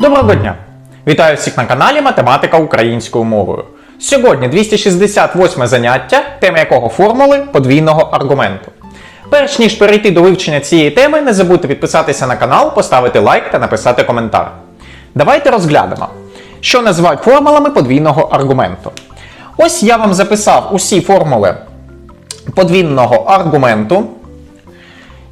Доброго дня! Вітаю всіх на каналі Математика українською мовою. Сьогодні 268 заняття, тема якого формули подвійного аргументу. Перш ніж перейти до вивчення цієї теми, не забудьте підписатися на канал, поставити лайк та написати коментар. Давайте розглянемо, що називають формулами подвійного аргументу. Ось я вам записав усі формули подвійного аргументу,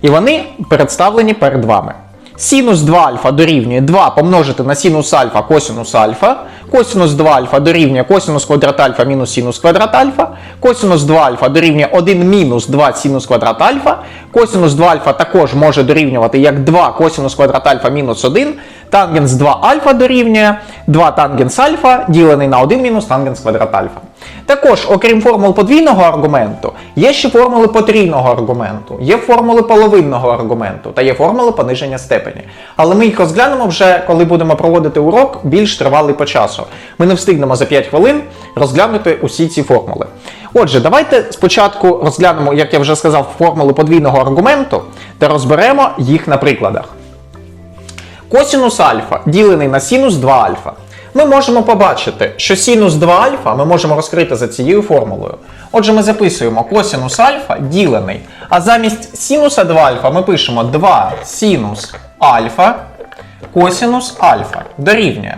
і вони представлені перед вами. Синус 2 альфа дорівнює 2 помножити на синус альфа косинус альфа, косинус 2 альфа дорівнює косинус квадрат альфа мінус синус квадрат альфа, косинус 2 альфа дорівнює 1 мінус 2 синус квадрат альфа, косинус 2 альфа також може дорівнювати як 2 косинус квадрат альфа мінус 1, тангенс 2 альфа дорівнює 2 тангенс альфа ділений на 1 мінус тангенс квадрат альфа. Також, окрім формул подвійного аргументу, є ще формули потрійного аргументу, є формули половинного аргументу та є формули пониження степені. Але ми їх розглянемо вже, коли будемо проводити урок більш тривалий по часу. Ми не встигнемо за 5 хвилин розглянути усі ці формули. Отже, давайте спочатку розглянемо, як я вже сказав, формули подвійного аргументу та розберемо їх на прикладах. Косінус альфа ділений на синус 2 альфа. Ми можемо побачити, що синус 2 альфа ми можемо розкрити за цією формулою. Отже, ми записуємо косінус альфа ділений. А замість синуса 2 альфа ми пишемо 2 синус альфа косінус альфа дорівнює.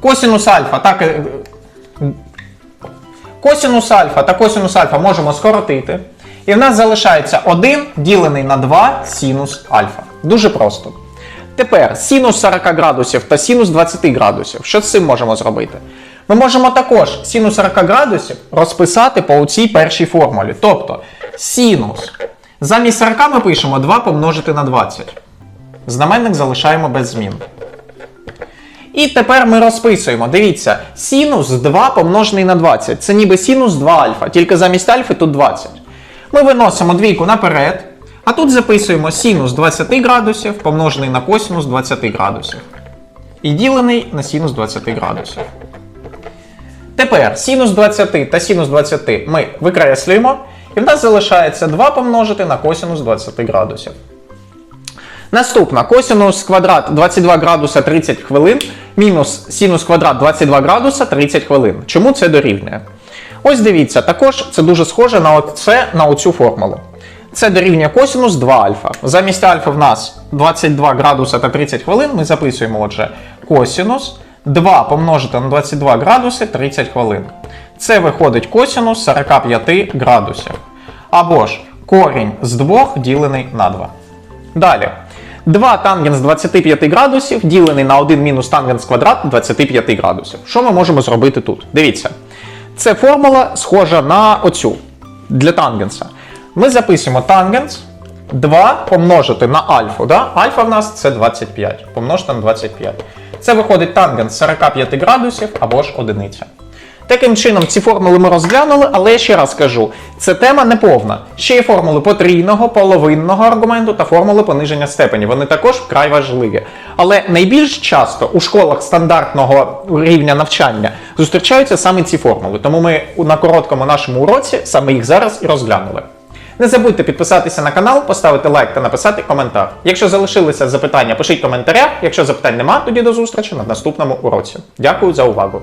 Косінус альфа так. е, Косінус альфа та косінус альфа можемо скоротити. І в нас залишається 1 ділений на 2 синус альфа. Дуже просто. Тепер синус 40 градусів та синус 20 градусів. Що з цим можемо зробити? Ми можемо також синус 40 градусів розписати по цій першій формулі. Тобто синус. Замість 40 ми пишемо 2 помножити на 20. Знаменник залишаємо без змін. І тепер ми розписуємо. Дивіться, синус 2 помножений на 20. Це ніби синус 2 альфа, тільки замість альфи тут 20. Ми виносимо двійку наперед, а тут записуємо синус 20 градусів помножений на косинус 20 градусів. І ділений на синус 20 градусів. Тепер синус 20 та синус 20 ми викреслюємо, і в нас залишається 2 помножити на косинус 20 градусів. Наступна косинус квадрат 22 градуса 30 хвилин мінус синус квадрат 22 градуса 30 хвилин. Чому це дорівнює? Ось дивіться, також це дуже схоже на оце, на оцю формулу. Це дорівнює косинус 2 альфа. Замість альфа в нас 22 градуса та 30 хвилин. Ми записуємо, отже, косинус 2 помножити на 22 градуси 30 хвилин. Це виходить косинус 45 градусів. Або ж корінь з 2 ділений на 2. Далі. 2 тангенс 25 градусів ділений на 1 мінус тангенс квадрат 25 градусів. Що ми можемо зробити тут? Дивіться. Це формула схожа на оцю для тангенса. Ми записуємо тангенс 2 помножити на альфу. Да? Альфа в нас це 25. Помножити на 25. Це виходить тангенс 45 градусів або ж одиниця. Таким чином, ці формули ми розглянули, але я ще раз кажу, це тема не повна. Ще є формули потрійного, половинного аргументу та формули пониження степені. Вони також вкрай важливі. Але найбільш часто у школах стандартного рівня навчання зустрічаються саме ці формули. Тому ми на короткому нашому уроці саме їх зараз і розглянули. Не забудьте підписатися на канал, поставити лайк та написати коментар. Якщо залишилися запитання, пишіть в коментарях. Якщо запитань нема, тоді до зустрічі на наступному уроці. Дякую за увагу.